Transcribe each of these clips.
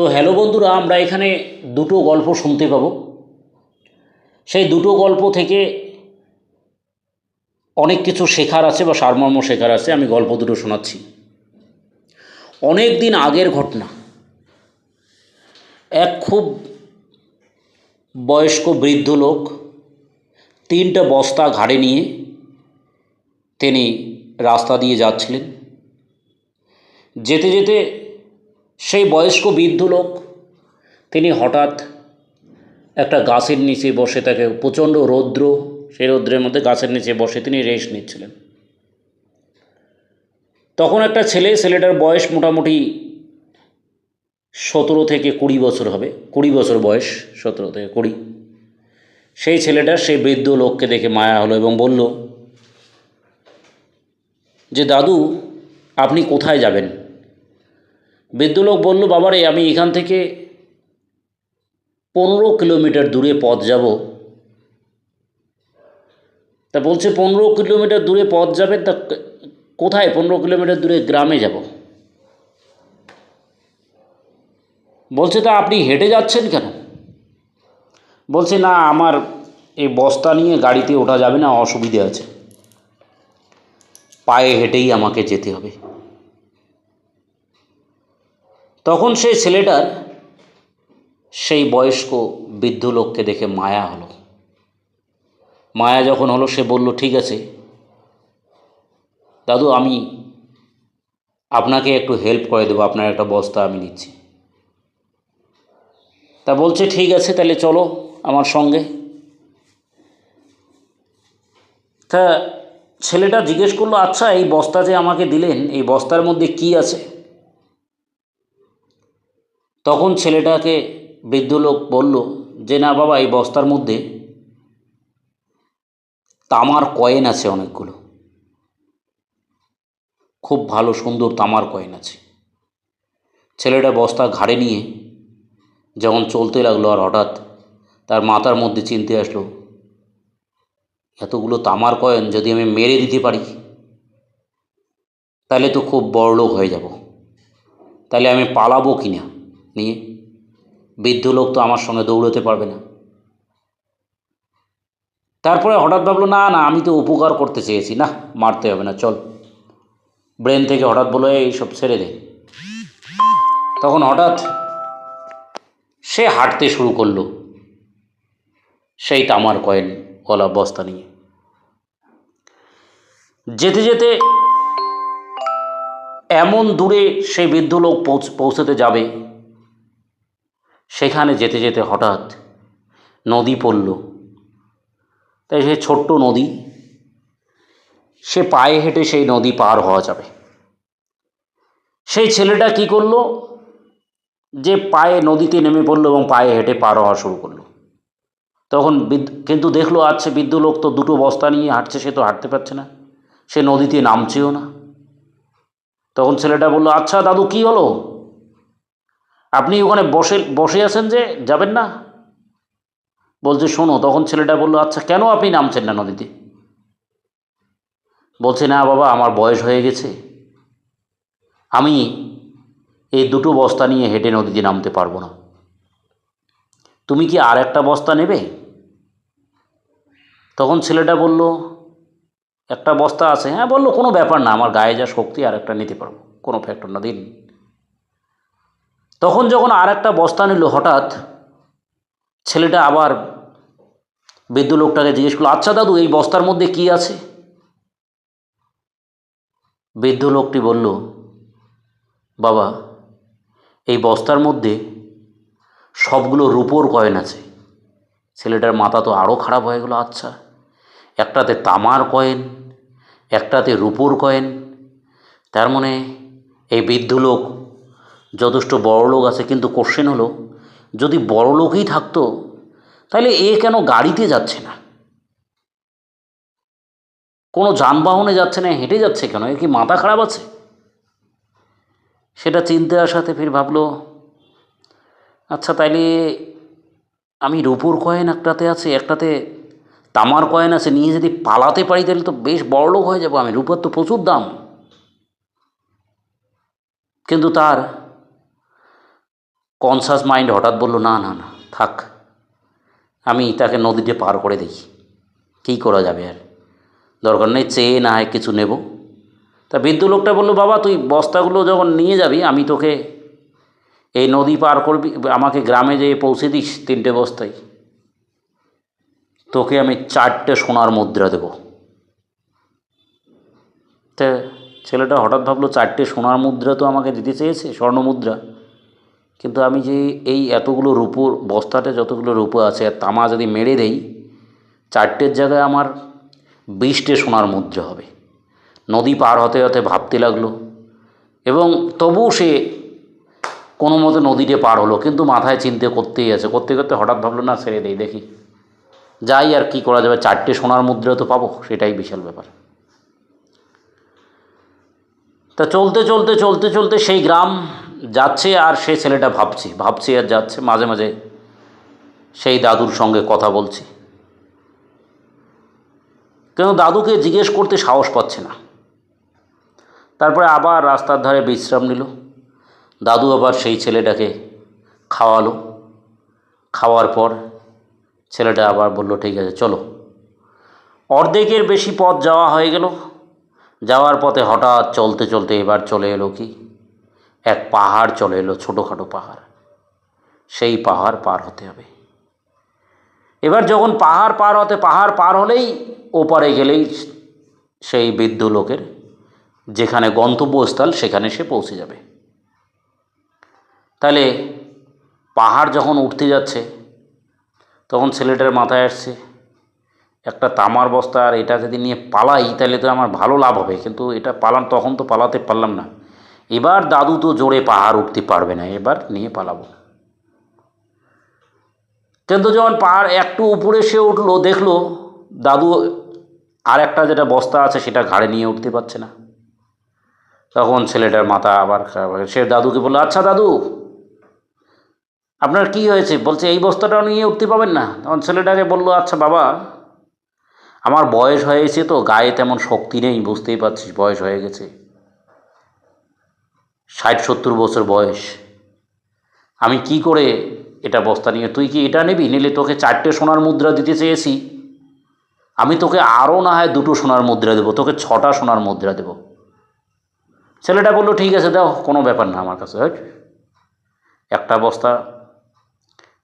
তো হ্যালো বন্ধুরা, আমরা এখানে দুটো গল্প শুনতে পাবো। সেই দুটো গল্প থেকে অনেক কিছু শেখার আছে বা সারমর্ম শেখার আছে, আমি গল্প দুটো শোনাচ্ছি। অনেক দিন আগের ঘটনা। এক খুব বয়স্ক বৃদ্ধ লোক তিনটা বস্তা ঘাড়ে নিয়ে তিনি রাস্তা দিয়ে যাচ্ছিলেন। যেতে যেতে সেই বয়স্ক বৃদ্ধ লোক, তিনি হঠাৎ একটা গাছের নিচে বসে তাকে প্রচণ্ড রৌদ্র, সেই রৌদ্রের মধ্যে গাছের নিচে বসে তিনি রেস্ট নিচ্ছিলেন। তখন একটা ছেলে, ছেলেটার বয়স মোটামুটি সতেরো থেকে কুড়ি বছর হবে, কুড়ি বছর বয়স, সতেরো থেকে কুড়ি। সেই ছেলেটার সেই বৃদ্ধ লোককে দেখে মায়া হলো এবং বলল, যে দাদু, আপনি কোথায় যাবেন? বৃদ্ধ লোক বলল বাবারে, আমি এখান থেকে পনেরো কিলোমিটার দূরে পথ যাব। তা বলছে, পনেরো কিলোমিটার দূরে পথ যাবে, তা কোথায় পনেরো কিলোমিটার দূরে গ্রামে যাব? বলছে, তা আপনি হেঁটে যাচ্ছেন কেন? বলছে, না, আমার এই বস্তা নিয়ে গাড়িতে ওঠা যাবে না, অসুবিধে আছে। পায়ে হেঁটেই আমাকে যেতে হবে। তখন সেই ছেলেটার সেই বয়স্ক বৃদ্ধ লোককে দেখে মায়া হলো। মায়া যখন হলো, সে বলল, ঠিক আছে। দাদু, আমি আপনাকে একটু হেল্প করে দেবো। আপনার একটা বস্তা আমি নিচ্ছি। তা বলছে, ঠিক আছে, তাহলে চলো আমার সঙ্গে। তা ছেলেটা জিজ্ঞেস করল আচ্ছা এই বস্তা যে আমাকে দিলেন, এই বস্তার মধ্যে কি আছে? তখন ছেলেটাকে বৃদ্ধ লোক বলল, যে না বাবা, এই বস্তার মধ্যে তামার কয়েন আছে অনেকগুলো। খুব ভালো সুন্দর তামার কয়েন আছে। ছেলেটা বস্তা ঘাড়ে নিয়ে যখন চলতে লাগল আর হঠাৎ তার মাথার মধ্যে চিনতে আসলো, এতগুলো তামার কয়েন যদি আমি মেরে দিতে পারি, তাহলে তো খুব বড়লোক হয়ে যাব। তাহলে আমি পালাবো কি না? নিয়ে। বৃদ্ধ লোক তো আমার সঙ্গে দৌড়তে পারবে না। তারপরে হঠাৎ ভাবলো, না না, আমি তো উপকার করতে চেয়েছি। না, মারতে হবে না, চল। ব্রেন থেকে হঠাৎ বলো এই সব ছেড়ে দে। তখন হঠাৎ সে হাঁটতে শুরু করল, সেই তামার কয়েন ওলা বস্তা নিয়ে। যেতে যেতে এমন দূরে সেই বৃদ্ধ লোক পৌঁছ, পৌঁছতে যাবে সেখানে যেতে যেতে হঠাৎ নদী পড়ল। তাই সে ছোট্ট নদী, সে পায়ে হেঁটে সেই নদী পার হওয়া যাবে। সেই ছেলেটা কি করল? যে পায়ে নদীতে নেমে পড়ল এবং পায়ে হেঁটে পার হওয়া শুরু করল। তখন কিন্তু দেখল আচ্ছা বৃদ্ধ লোক তো দুটো বস্তা নিয়ে হাঁটছে, সে তো হাঁটতে পারছে না। সে নদীতে নামছেও না। তখন ছেলেটা বলল আচ্ছা দাদু, কি হলো? আপনি ওখানে বসে বসে আছেন যে যাবেন না? বলছে, শোনো। তখন ছেলেটা বলল আচ্ছা কেন আপনি নামছেন না নদীতে? বলছে, না বাবা, আমার বয়স হয়ে গেছে। আমি এই দুটো বস্তা নিয়ে হেঁটে নদীতে নামতে পারব না। তুমি কি আর একটা বস্তা নেবে? তখন ছেলেটা বলল, একটা বস্তা আছে। হ্যাঁ বলল, কোনো ব্যাপার না, আমার গায়ে যা শক্তি আর একটা নিতে পারব। কোনো ফ্যাক্টর না, দিন। তখন যখন আর একটা বস্তা নিল হঠাৎ, ছেলেটা আবার বৃদ্ধ লোকটাকে জিজ্ঞেস করল আচ্ছা দাদু, এই বস্তার মধ্যে কি আছে? বৃদ্ধ লোকটি বলল, বাবা, এই বস্তার মধ্যে সবগুলো রূপোর কয়েন আছে। ছেলেটার মাথা তো আরও খারাপ হয়ে গেলো আচ্ছা। একটাতে তামার কয়েন, একটাতে রূপোর কয়েন। তার মানে এই বৃদ্ধ লোক যথেষ্ট বড় লোক আছে, কিন্তু কোশ্চেন হলো, যদি বড় লোকই থাকতো, তাহলে এ কেন গাড়িতে যাচ্ছে না? কোনো যানবাহনে যাচ্ছে না, হেঁটে যাচ্ছে কেন? এ কি মাথা খারাপ আছে? সেটা চিনতে আসাতে ফির ভাবলো আচ্ছা তাইলে আমি রূপুর কয়েন একটাতে আছে, একটাতে তামার কয়েন আছে, নিয়ে যদি পালাতে পারি, তাহলে তো বেশ বড়লোক হয়ে যাব আমি। রূপার তো প্রচুর দাম। কিন্তু তার কনসাস মাইন্ড হঠাৎ বলল, না না না, থাক। আমি তাকে নদীতে পার করে দিই কী করা যাবে আর? দরকার নেই, চেয়ে না হয় কিছু নেব। তা বৃদ্ধ লোকটা বলল, বাবা, তুই বস্তাগুলো যখন নিয়ে যাবি, আমি তোকে এই নদী পার করবি, আমাকে গ্রামে যেয়ে পৌঁছে দিস তিনটে বস্তায়। তোকে আমি চারটে সোনার মুদ্রা দেব। তা ছেলেটা হঠাৎ ভাবলো, চারটে সোনার মুদ্রা তো আমাকে দিতে চেয়েছে স্বর্ণ মুদ্রা কিন্তু আমি যে এই এতগুলো রূপোর, বস্তাতে যতগুলো রূপো আছে তামা যদি মেরে দেই, চারটের জায়গায় আমার বিশটে সোনার মুদ্রা হবে। নদী পার হতে হতে ভাবতে লাগল। এবং তবুও সে কোনো মতে নদীতে পার হলো, কিন্তু মাথায় চিনতে করতেই আছে। করতে করতে হঠাৎ ভাবলো, না, ছেড়ে দেই, দেখি। যাই, আর কি করা যাবে? চারটে সোনার মুদ্রা তো পাবো, সেটাই বিশাল ব্যাপার। তা চলতে চলতে চলতে চলতে সেই গ্রাম যাচ্ছে আর সেই ছেলেটা ভাবছি ভাবছি আর যাচ্ছে। মাঝে মাঝে সেই দাদুর সঙ্গে কথা বলছি। কেন দাদুকে জিজ্ঞেস করতে সাহস পাচ্ছে না। তারপরে আবার রাস্তার ধারে বিশ্রাম নিল। দাদু আবার সেই ছেলেটাকে খাওয়ালো। খাওয়ার পর ছেলেটা আবার বলল, ঠিক আছে, চলো। অর্ধেকের বেশি পথ যাওয়া হয়ে গেল। যাওয়ার পথে হঠাৎ চলতে চলতে এবার চলে এলো কি? এক পাহাড় চলে এলো, ছোটোখাটো পাহাড়। সেই পাহাড় পার হতে হবে। এবার যখন পাহাড় পার হতে, পাহাড় পার হলেই ওপারে গেলেই সেই বৃদ্ধ লোকের যেখানে গন্তব্যস্থল, সেখানে সে পৌঁছে যাবে। তাহলে পাহাড় যখন উঠতে যাচ্ছে, তখন ছেলেটার মাথায় আসছে, একটা তামার বস্তা আর এটা যদি নিয়ে পালাই, তাহলে তো আমার ভালো লাভ হবে। কিন্তু এটা পালাম তখন তো পালাতে পারলাম না। এবার দাদু তো জোরে পাহাড় উঠতে পারবে না, এবার নিয়ে পালাবো। কিন্তু যখন পাহাড় একটু উপরে সে উঠল, দেখল দাদু আর একটা যেটা বস্তা আছে সেটা ঘাড়ে নিয়ে উঠতে পারছে না। তখন ছেলেটার মাথা আবার সে দাদুকে বলল আচ্ছা দাদু, আপনার কি হয়েছে? বলছে, এই বস্তাটাও নিয়ে উঠতে পাবেন না? তখন ছেলেটাকে বলল আচ্ছা বাবা, আমার বয়স হয়েছে তো, গায়ে তেমন শক্তি নেই, বুঝতেই পারছিস, বয়স হয়ে গেছে। ষাট, সত্তর বছর বয়স। আমি কি করে এটা বস্তা নিয়ে, তুই কি এটা নিবি? নিলে তোকে চারটে সোনার মুদ্রা দিতে চেয়েছি। আমি তোকে আরও না হয় দুটো সোনার মুদ্রা দেবো, তোকে ছটা সোনার মুদ্রা দেবো। ছেলেটা বলল, ঠিক আছে, দাও, কোনো ব্যাপার না আমার কাছে হ্যাঁ? একটা বস্তা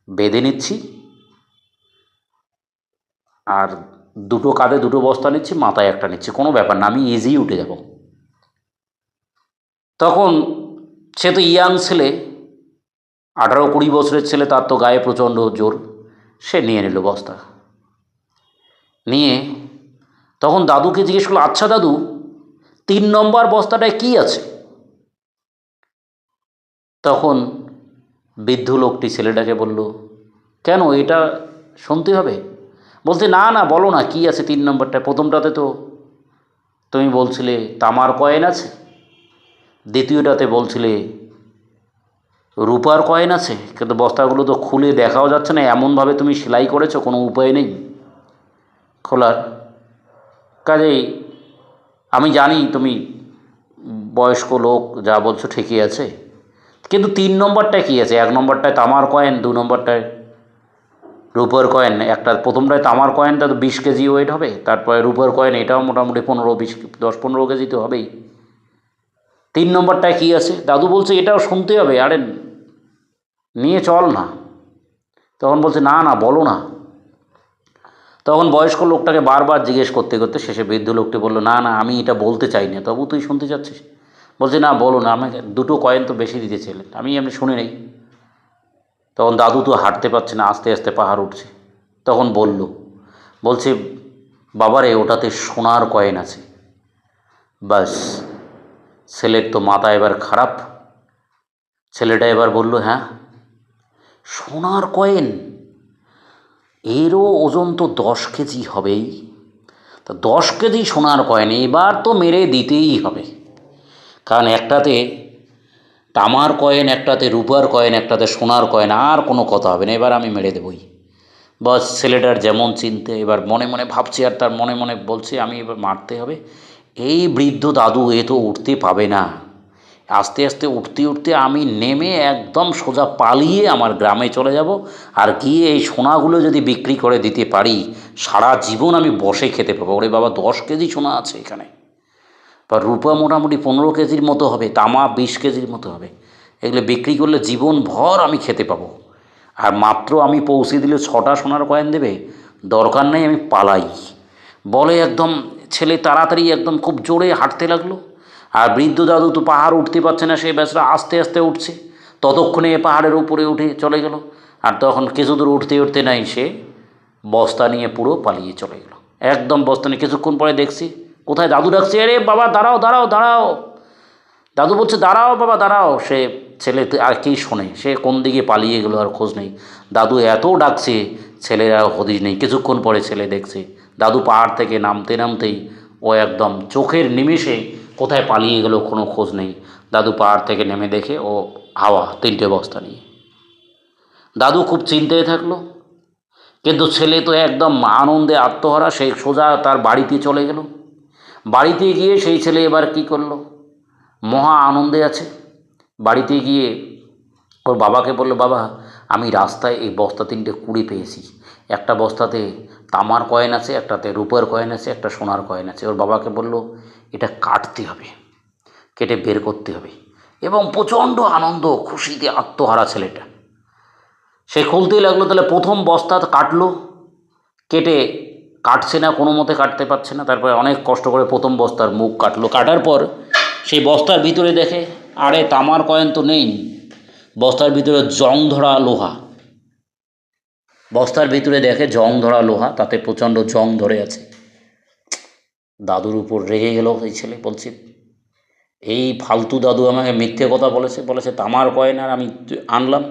বেঁধে নিচ্ছি, আর দুটো কাঁধে দুটো বস্তা নিচ্ছি, মাথায় একটা নিচ্ছি, কোনো ব্যাপার না, আমি ইজি উঠে যাব। তখন সে তো ইয়াং ছেলে। আঠারো কুড়ি বছরের ছেলে, তার তো গায়ে প্রচণ্ড জোর। সে নিয়ে নিল বস্তা। নিয়ে তখন দাদুকে জিজ্ঞেস করল আচ্ছা দাদু, তিন নম্বর বস্তাটায় কি আছে? তখন বৃদ্ধ লোকটি ছেলেটাকে বলল, কেন, এটা শুনতে হবে? বলছে, না না, বলো না, কি আছে তিন নম্বরটায়? প্রথমটাতে তো তুমি বলছিলে তামার কয়েন আছে। দ্বিতীয়টাতে বলছিলে, রূপার কয়েন আছে, কিন্তু বস্তাগুলো তো খুলে দেখাও যাচ্ছে না, এমনভাবে তুমি সেলাই করেছ, কোনো উপায় নেই খোলার। কাজেই আমি জানি তুমি বয়স্ক লোক, যা বলছো ঠিকই আছে, কিন্তু তিন নম্বরটায় কী আছে? এক নম্বরটায় তামার কয়েন, দু নম্বরটায় রূপোর কয়েন, একটা প্রথমটায় তামার কয়েনটা তো বিশ কেজি ওয়েট হবে, তারপরে রূপোর কয়েন, এটাও মোটামুটি পনেরো বিশ, দশ পনেরো কেজি তো হবেই। তিন নম্বরটায় কী আছে? দাদু বলছে, এটাও শুনতে হবে। আরে, নিয়ে চল না। তখন বলছে, না না, বলো না। তখন বয়স্ক লোকটাকে বারবার জিজ্ঞেস করতে করতে শেষে বৃদ্ধ লোকটি বলল, না না, আমি এটা বলতে চাই না। তবু তুই শুনতে চাচ্ছিস? বলছে, না, বলো না, আমাকে দুটো কয়েন তো বেশি দিতে ছিলেন আমি এমনি শুনে নেই। তখন দাদু তো হাঁটতে পারছে না, আস্তে আস্তে পাহাড় উঠছে। তখন বলল, বলছে, বাবারে, ওটাতে সোনার কয়েন আছে। বাস। ছেলের তো মাথা এবার খারাপ। ছেলেটা এবার বলল হ্যাঁ সোনার কয়েন? এরও ওজন তো দশ কেজি হবেই। তা দশ কেজি সোনার কয়েন এবার তো মেরে দিতেই হবে। কারণ একটাতে তামার কয়েন, একটাতে রূপার কয়েন, একটাতে সোনার কয়েন, আর কোনো কথা হবে না। এবার আমি মেরে দেবই। বাস, ছেলেটার যেমন চিনতে এবার মনে মনে ভাবছি আর তার মনে মনে বলছে, আমি এবার মারতে হবে। এই বৃদ্ধ দাদু এ তো উঠতে পাবে না। আস্তে আস্তে উঠতে উঠতে আমি নেমে একদম সোজা পালিয়ে আমার গ্রামে চলে যাব আর গিয়ে এই সোনাগুলো যদি বিক্রি করে দিতে পারি, সারা জীবন আমি বসে খেতে পাবো। ওরে বাবা, দশ কেজি সোনা আছে এখানে। বা রূপা মোটামুটি পনেরো কেজির মতো হবে, তামা বিশ কেজির মতো হবে। এগুলো বিক্রি করলে জীবন ভর আমি খেতে পাবো। আর মাত্র আমি পৌঁছে দিলে ছটা সোনার কয়েন দেবে, দরকার নেই আমি পালাই। বলে একদম ছেলে তাড়াতাড়ি একদম খুব জোরে হাঁটতে লাগল। আর বৃদ্ধ দাদু তো পাহাড় উঠতে পারছে না সেই বেচারা আস্তে আস্তে উঠছে। ততক্ষণে পাহাড়ের উপরে উঠে চলে গেল। আর তখন কিছু দূর উঠতে উঠতে নাই, সে বস্তা নিয়ে পুরো পালিয়ে চলে গেল। একদম বস্তা নিয়ে কিছুক্ষণ পরে দেখছি, কোথায় দাদু ডাকছে? আরে বাবা, দাঁড়াও দাঁড়াও দাঁড়াও। দাদু বলছে, দাঁড়াও বাবা, দাঁড়াও। সে ছেলে আর কি শোনে, সে কোন দিকে পালিয়ে গেলো আর খোঁজ নেই। দাদু এত ডাকছে, ছেলের হদিস নেই। কিছুক্ষণ পরে ছেলে দেখছে দাদু পাহাড় থেকে নামতে নামতেই ও একদম চোখের নিমেষে কোথায় পালিয়ে গেলো কোনো খোঁজ নেই। দাদু পাহাড় থেকে নেমে দেখে ও হাওয়া, তিনটে বস্তা নিয়ে। দাদু খুব চিন্তায় থাকল, কিন্তু ছেলে তো একদম আনন্দে আত্মহারা, সে সোজা তার বাড়িতে চলে গেল। বাড়িতে গিয়ে সেই ছেলে এবার কি করল? মহা আনন্দে আছে। বাড়িতে গিয়ে ওর বাবাকে বলল, বাবা, আমি রাস্তায় এই বস্তা তিনটে কুড়ি পেয়েছি। একটা বস্তাতে তামার কয়েন আছে, একটাতে রূপার কয়েন আছে, একটা সোনার কয়েন আছে। ওর বাবাকে বলল, এটা কাটতে হবে, কেটে বের করতে হবে। এবং প্রচণ্ড আনন্দ, খুশিতে আত্মহারা ছেলেটা। সে খুলতেই লাগল, তাহলে প্রথম বস্তা কাটলো। কেটে কাটছে না, কোনো মতে কাটতে পারছে না। তারপরে অনেক কষ্ট করে প্রথম বস্তার মুখ কাটলো। কাটার পর সেই বস্তার ভিতরে দেখে, আরে, তামার কয়েন তো নেই। বস্তার ভিতরে জং ধরা লোহা। বস্তার ভিতরে দেখে জং ধরা লোহা, তাতে প্রচণ্ড জং ধরে আছে। দাদুর উপর রেগে গেল এই ছেলে, বলছে, এই ফালতু দাদু আমাকে মিথ্যে কথা বলেছে বলেছে তামার কয়েন আর আমি আনলাম।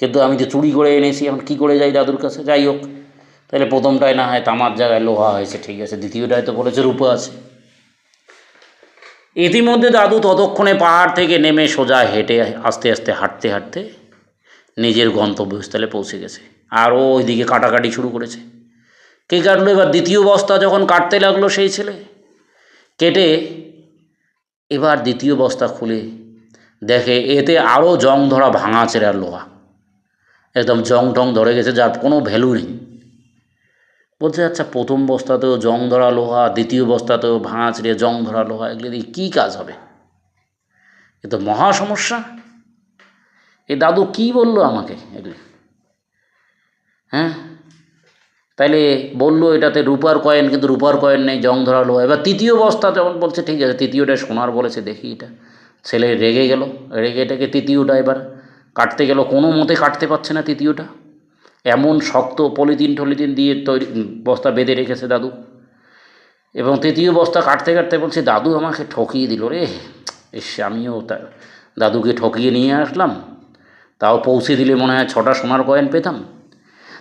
কিন্তু আমি যে চুরি করে এনেছি, এখন কী করে যাই দাদুর কাছে? যাই হোক, তাহলে প্রথমটায় না হয় তামার জায়গায় লোহা হয়েছে, ঠিক আছে। দ্বিতীয়টায় তো বলেছে রূপা আছে। ইতিমধ্যে দাদু ততক্ষণে পাহাড় থেকে নেমে সোজা হেঁটে আস্তে আস্তে হাঁটতে হাঁটতে নিজের গন্তব্যস্থলে পৌঁছে গেছে। আর ওইদিকে কাটাকাটি শুরু করেছে। কে কাটলো? এবার দ্বিতীয় বস্তা যখন কাটতে লাগল সেই ছেলে। কেটে এবার দ্বিতীয় বস্তা খুলে দেখে এতে আরও জং ধরা ভাঙা চেরার লোহা। একদম জং টং ধরে গেছে, যার কোনো ভ্যালু নেই। বলছে আচ্ছা প্রথম বস্তাতেও জং ধরা লোহা, দ্বিতীয় বস্তাতেও ভাঙা চিড়ে জং ধরা লোহা, এগুলো দিয়ে কী কাজ হবে? এ তো মহা সমস্যা। এ দাদু কি বলল আমাকে এগুলি? হ্যাঁ? তাইলে বলল এটাতে রূপার কয়েন, কিন্তু রূপার কয়েন নেই, জং ধরালো। এবার তৃতীয় বস্তা যখন বলছে, ঠিক আছে, তৃতীয়টা সোনার বলেছে, দেখি এটা। ছেলে রেগে গেল, রেগে এটাকে তৃতীয়টা এবার কাটতে গেল, কোনো মতে কাটতে পারছে না তৃতীয়টা। এমন শক্ত পলিথিন টলিথিন দিয়ে তৈরি বস্তা বেঁধে রেখেছে দাদু। এবং তৃতীয় বস্তা কাটতে কাটতে বলছে, দাদু আমাকে ঠকিয়ে দিল রে। ইস, আমিও তা, দাদুকে ঠকিয়ে নিয়ে আসলাম। তাও পৌঁছে দিলে মনে হয় ছটা সোনার কয়েন পেতাম।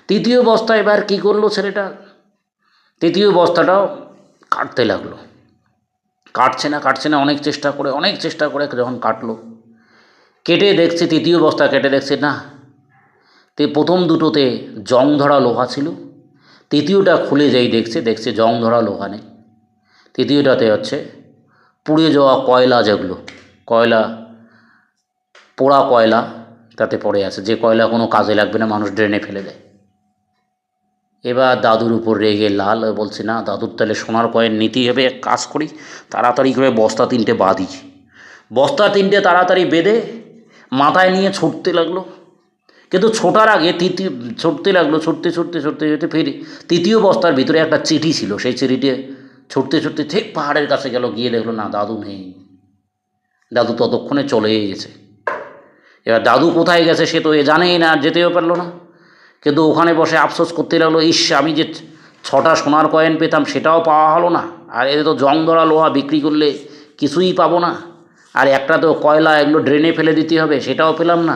তৃতীয় বস্তা এবার কী করল ছেলেটা? তৃতীয় বস্তাটাও কাটতে লাগল। কাটছে না কাটছে না, অনেক চেষ্টা করে, অনেক চেষ্টা করে যখন কাটলো। কেটে দেখছে, তৃতীয় বস্তা কেটে দেখছে, না। তে প্রথম দুটোতে জং ধরা লোহা ছিল। তৃতীয়টা খুলে যেই দেখছে দেখছে জং ধরা লোহা নেই। তৃতীয়টাতে হচ্ছে পুড়ে যাওয়া কয়লা যেগুলো, কয়লা, পোড়া কয়লা তাতে পড়ে আছে। যে কয়লা কোনো কাজে লাগবে না, মানুষ ড্রেনে ফেলে দেয়। এবার দাদুর উপর রেগে লাল বলছে, না, দাদুর তাহলে সোনার কয়েন নিতেই হবে, এক কাজ করি, তাড়াতাড়ি করে বস্তা তিনটে বাঁধি। বস্তা তিনটে তাড়াতাড়ি বেঁধে মাথায় নিয়ে ছুটতে লাগল। কিন্তু ছোটার আগে তৃতীয় ছুটতে লাগল, ছুটতে ছুটতে ছুটতে ছুটতে ফেরি তৃতীয় বস্তার ভিতরে একটা চিঠি ছিল, সেই চিঠিতে ছুটতে ছুটতে ঠিক পাহাড়ের কাছে গেল, গিয়ে দেখল, না, দাদু নেই। দাদু ততক্ষণে চলেই গেছে। এবার দাদু কোথায় গেছে সে তো এ জানেই না, যেতেও পারল না। কিন্তু ওখানে বসে আফসোস করতে লাগল, ইস, আমি যে ছটা সোনার কয়েন পেতাম সেটাও পাওয়া হলো না। আর এতে তো জং ধরা লোহা বিক্রি করলে কিছুই পাবো না। আর একটা তো কয়লা এগুলো ড্রেনে ফেলে দিতে হবে, সেটাও পেলাম না।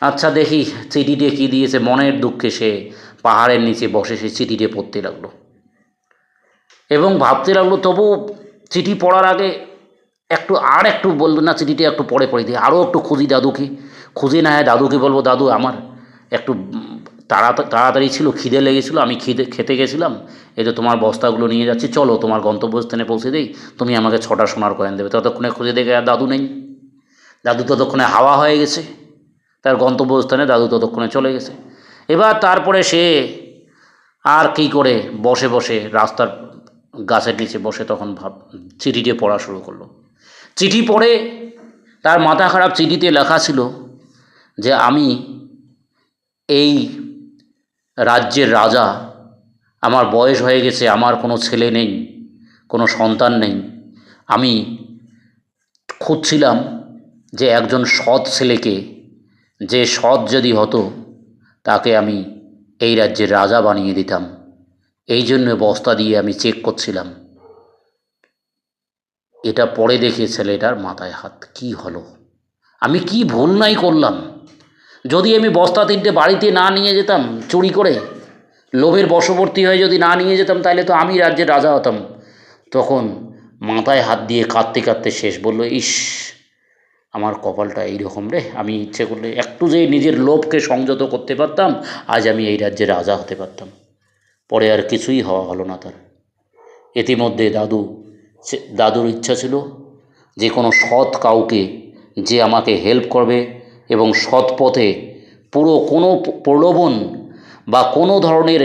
আচ্ছা দেখি চিঠিতে কী দিয়েছে, মনের দুঃখে সে পাহাড়ের নিচে বসে সে চিঠিতে পড়তে লাগল। এবং ভাবতে লাগল, তবু চিঠি পড়ার আগে একটু আর একটু বলল না, চিঠিটা একটু পরে পড়ে দিই। আরও একটু খুঁজি দাদুকে। খুঁজে না হয় দাদুকে বলব, দাদু আমার একটু তাড়া তাড়াতাড়ি ছিল, খিদে লেগেছিলো, আমি খিদে, খেতে গেছিলাম। এই তো তোমার বস্তাগুলো নিয়ে যাচ্ছি, চলো তোমার গন্তব্যস্থানে পৌঁছে দিই। তুমি আমাকে ছটা সোনার কয়েন দেবে। ততক্ষণে খুঁজে দেখে আর দাদু নেই। দাদু ততক্ষণে হাওয়া হয়ে গেছে। তার গন্তব্যস্থানে দাদু ততক্ষণে চলে গেছে। এবার তারপরে সে আর কী করে বসে বসে রাস্তার গাছের নিচে বসে তখন ভাব, চিঠিটি পড়া শুরু করল। চিঠি পড়ে তার মাথা খারাপ চিঠিতে লেখা ছিল যে, আমি এই রাজ্যের রাজা, আমার বয়স হয়ে গেছে, আমার কোনো ছেলে নেই, কোনো সন্তান নেই। আমি খুঁজছিলাম যে একজন সৎ ছেলেকে, যে সৎ যদি হতো, তাকে আমি এই রাজ্যের রাজা বানিয়ে দিতাম। এই জন্য বস্তা দিয়ে আমি চেক করছিলাম। এটা পরে দেখে ছেলেটার মাথায় হাত, কি হলো? আমি কি ভুল নাই করলাম? যদি আমি বস্তা তিনটে বাড়িতে না নিয়ে যেতাম চুরি করে, লোভের বশবর্তী হয়ে যদি না নিয়ে যেতাম তাহলে তো আমি রাজ্যের রাজা হতাম। তখন মাথায় হাত দিয়ে কাঁদতে কাঁদতে শেষ বলল, ইস, আমার কপালটা এইরকম রে। আমি ইচ্ছে করলে একটু যে নিজের লোভকে সংযত করতে পারতাম, আজ আমি এই রাজ্যের রাজা হতে পারতাম। পরে আর কিছুই হওয়া হলো না তার। ইতিমধ্যে দাদু দাদুর ইচ্ছা ছিল যে কোনো সৎ কাউকে যে আমাকে হেল্প করবে এবং সৎ পথে পুরো কোনো প্রলোভন বা কোনো ধরনের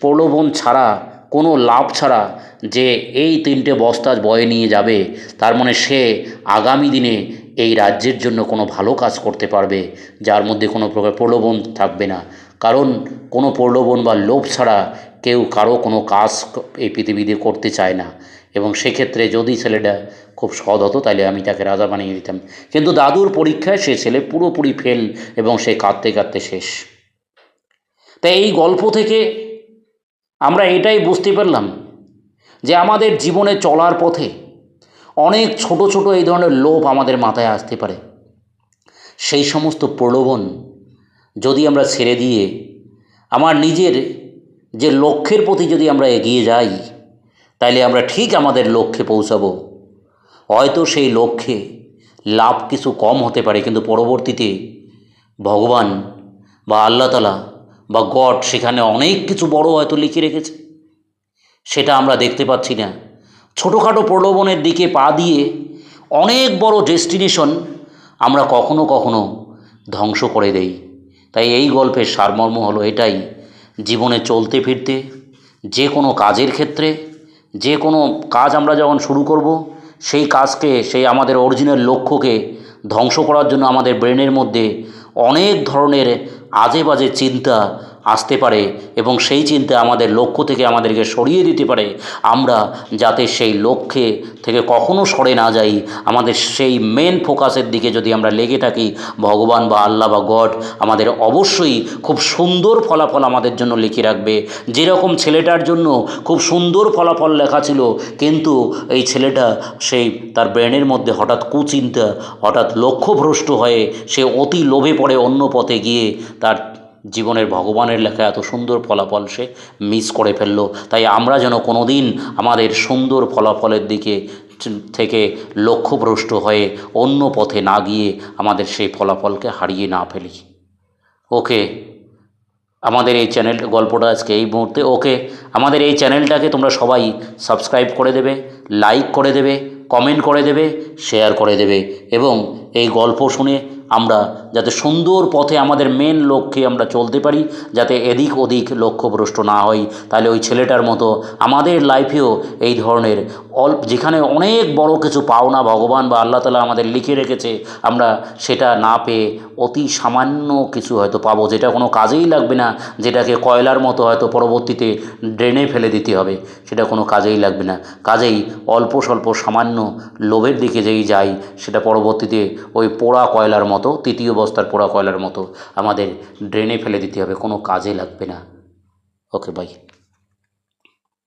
প্রলোভন ছাড়া, কোনো লাভ ছাড়া যে এই তিনটে বস্তা বয়ে নিয়ে যাবে, তার মানে সে আগামী দিনে এই রাজ্যের জন্য কোনো ভালো কাজ করতে পারবে, যার মধ্যে কোনো প্রকার প্রলোভন থাকবে না। কারণ কোনো প্রলোভন বা লোভ ছাড়া কেউ কারও কোনো কাজ এই পৃথিবীতে করতে চায় না। এবং সেক্ষেত্রে যদি ছেলেটা খুব সৎ হতো তাহলে আমি তাকে রাজা বানিয়ে দিতাম। কিন্তু দাদুর পরীক্ষায় সে ছেলে পুরোপুরি ফেল এবং সে কাঁদতে কাঁদতে শেষ। তাই এই গল্প থেকে আমরা এটাই বুঝতে পারলাম যে আমাদের জীবনে চলার পথে অনেক ছোট ছোট এই ধরনের লোভ আমাদের মাথায় আসতে পারে। সেই সমস্ত প্রলোভন যদি আমরা ছেড়ে দিয়ে আমার নিজের যে লক্ষ্যের প্রতি যদি আমরা এগিয়ে যাই, তাইলে আমরা ঠিক আমাদের লক্ষ্যে পৌঁছাবো। হয়তো সেই লক্ষ্যে লাভ কিছু কম হতে পারে, কিন্তু পরবর্তীতে ভগবান বা আল্লাহ তালা বা গড সেখানে অনেক কিছু বড় হয়তো লিখে রেখেছে। সেটা আমরা দেখতে পাচ্ছি না। ছোটোখাটো প্রলোভনের দিকে পা দিয়ে অনেক বড় ডেস্টিনেশন আমরা কখনো কখনো ধ্বংস করে দেই। তাই এই গল্পের সারমর্ম হলো এটাই, জীবনে চলতে ফিরতে, যে কোনো কাজের ক্ষেত্রে, যে কোনো কাজ আমরা যখন শুরু করব সেই কাজকে, সেই আমাদের অরিজিনাল লক্ষ্যকে ধ্বংস করার জন্য আমাদের ব্রেনের মধ্যে অনেক ধরনের আজে বাজে চিন্তা আসতে পারে এবং সেই চিন্তা আমাদের লক্ষ্য থেকে আমাদেরকে সরিয়ে দিতে পারে। আমরা যাতে সেই লক্ষ্যে থেকে কখনো সরে না যাই, আমাদের সেই মেন ফোকাসের দিকে যদি আমরা লেগে থাকি, ভগবান বা আল্লাহ বা গড আমাদের অবশ্যই খুব সুন্দর ফলাফল আমাদের জন্য লিখে রাখবে। যেরকম ছেলেটার জন্য খুব সুন্দর ফলাফল লেখা ছিল, কিন্তু এই ছেলেটা সেই তার ব্রেনের মধ্যে হঠাৎ কুচিন্তা, হঠাৎ লক্ষ্যভ্রষ্ট হয়ে সে অতি লোভে পড়ে অন্য পথে গিয়ে তার জীবনের ভগবানের লেখা এত সুন্দর ফলাফল সে মিস করে ফেলল। তাই আমরা যেন কোনো দিন আমাদের সুন্দর ফলাফলের দিকে থেকে লক্ষ্যভ্রষ্ট হয়ে অন্য পথে না গিয়ে আমাদের সেই ফলাফলকে হারিয়ে না ফেলি। ওকে, আমাদের এই চ্যানেল, গল্পটা আজকে এই মুহূর্তে, ওকে, আমাদের এই চ্যানেলটাকে তোমরা সবাই সাবস্ক্রাইব করে দেবে লাইক করে দেবে কমেন্ট করে দেবে শেয়ার করে দেবে এবং এই গল্প শুনে আমরা যাতে সুন্দর পথে আমাদের মেন লক্ষ্যে আমরা চলতে পারি, যাতে এদিক ওদিক লক্ষ্যভ্রষ্ট না হই। তাহলে ওই ছেলেটার মতো আমাদের লাইফেও এই ধরনের অল, যেখানে অনেক বড় কিছু পাওনা ভগবান বা আল্লাহ তালা আমাদের লিখে রেখেছে, আমরা সেটা না পেয়ে অতি সামান্য কিছু হয়তো পাবো, যেটা কোনো কাজেই লাগবে না, যেটাকে কয়লার মতো হয়তো পরবর্তীতে ড্রেনে ফেলে দিতে হবে, সেটা কোনো কাজেই লাগবে না। কাজেই অল্প স্বল্প সামান্য লোভের দিকে যেই যাই, সেটা পরবর্তীতে ওই পোড়া কয়লার মতো, তৃতীয় বস্তার পোড়া কয়লার মতো আমাদের ড্রেনে ফেলে দিতে হবে, কোনো কাজে লাগবে না। Okay bye